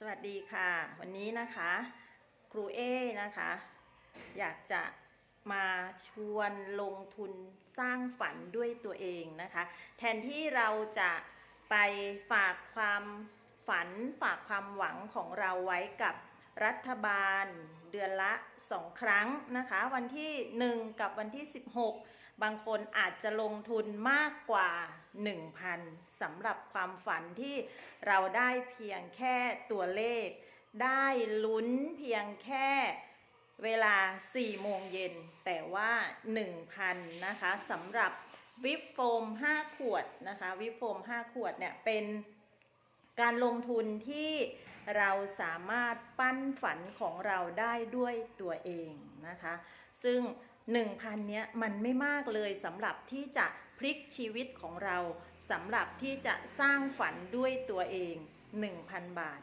สวัสดีค่ะ วันนี้นะคะ ครูเอนะคะ อยากจะมาชวนลงทุนสร้างฝันด้วยตัวเองนะคะ แทนที่เราจะไปฝากความฝันฝากความหวังของเราไว้กับรัฐบาลเดือนละ 2 ครั้งนะคะ วันที่ 1 กับวันที่ 16 บางคนอาจจะลงทุนมากกว่า 1,000สำหรับความฝันที่เราได้เพียงแค่ตัวเลข ได้ลุ้นเพียงแค่เวลา 4 โมงเย็น แต่ว่า 1,000 นะคะสำหรับวิปโฟม 5 ขวดนะคะ วิปโฟม 5 ขวดเนี่ยเป็นการลงทุนที่เราสามารถปั้นฝันของเราได้ด้วยตัวเองนะคะ ซึ่ง 1,000เนี้ยมันไม่มากเลยสำหรับที่จะพลิกชีวิตของเราสำหรับที่จะสร้างฝันด้วยตัวเอง 1,000 บาท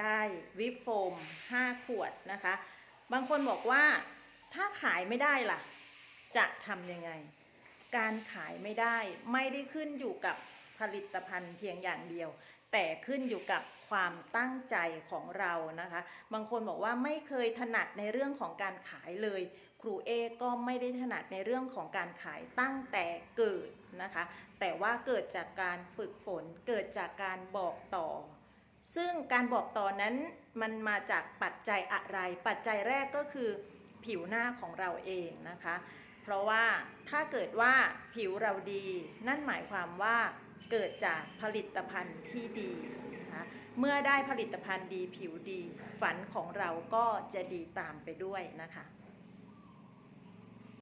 ได้วิปโฟม 5 ขวดนะคะ บางคนบอกว่าถ้าขายไม่ได้ล่ะ จะทำยังไง การขายไม่ได้ไม่ได้ขึ้นอยู่กับผลิตภัณฑ์เพียงอย่างเดียว แต่ขึ้นอยู่กับความตั้งใจของเรานะคะ บางคนบอกว่าไม่เคยถนัดในเรื่องของการขายเลย ครูเอก็ไม่ได้ถนัดในเรื่องของการขายตั้งแต่เกิดนะคะ แต่ว่าเกิดจากการฝึกฝน เกิดจากการบอกต่อ ซึ่งการบอกต่อนั้นมันมาจากปัจจัยอะไร ปัจจัยแรกก็คือผิวหน้าของเราเองนะคะ เพราะว่าถ้าเกิดว่าผิวเราดี นั่นหมายความว่าเกิดจากผลิตภัณฑ์ที่ดีนะคะเมื่อได้ผลิตภัณฑ์ดีผิวดี ฝันของเราก็จะดีตามไปด้วยนะคะ